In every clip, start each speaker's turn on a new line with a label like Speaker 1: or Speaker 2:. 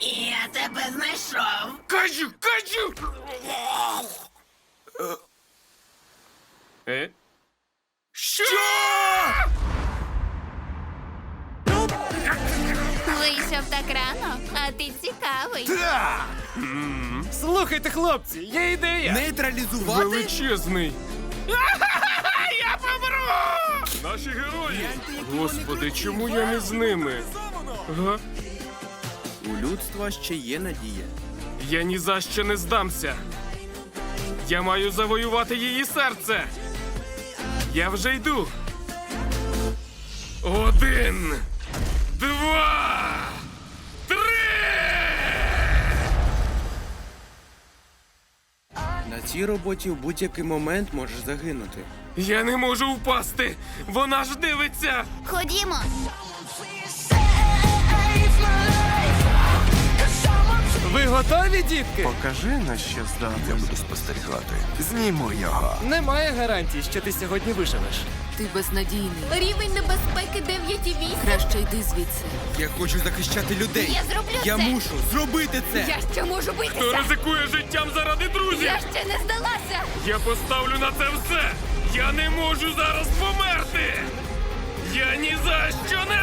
Speaker 1: Я тебе знайшов.
Speaker 2: Кажу, кажу! Е? Що?
Speaker 3: Вийшов так рано, а ти цікавий.
Speaker 4: Слухайте, хлопці, є ідея.
Speaker 5: Нейтралізувати?
Speaker 2: Величезний. Я помру! Наші герої! Господи, чому я не з ними? Га?
Speaker 5: У людства ще є надія.
Speaker 2: Я ні за що не здамся. Я маю завоювати її серце. Я вже йду. Один, два, три.
Speaker 5: На цій роботі в будь-який момент можеш загинути.
Speaker 2: Я не можу впасти. Вона ж дивиться.
Speaker 3: Ходімо.
Speaker 4: Готові, дітки?
Speaker 6: Покажи на що здатен. Я буду спостерігати. Знімо його.
Speaker 4: Немає гарантій, що ти сьогодні виживеш.
Speaker 7: Ти безнадійний.
Speaker 3: Рівень небезпеки 9,8.
Speaker 7: Краще йди звідси.
Speaker 5: Я хочу захищати людей.
Speaker 3: Я зроблю
Speaker 5: Я
Speaker 3: це.
Speaker 5: мушу зробити це.
Speaker 3: Я ще можу
Speaker 2: Хто
Speaker 3: битися.
Speaker 2: ризикує життям заради друзів?
Speaker 3: Я ще не здалася.
Speaker 2: Я поставлю на це все! Я не можу зараз померти! Я ні за що не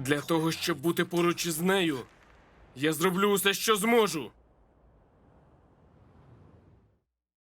Speaker 2: Для того, щоб бути поруч із нею, я зроблю усе, що зможу.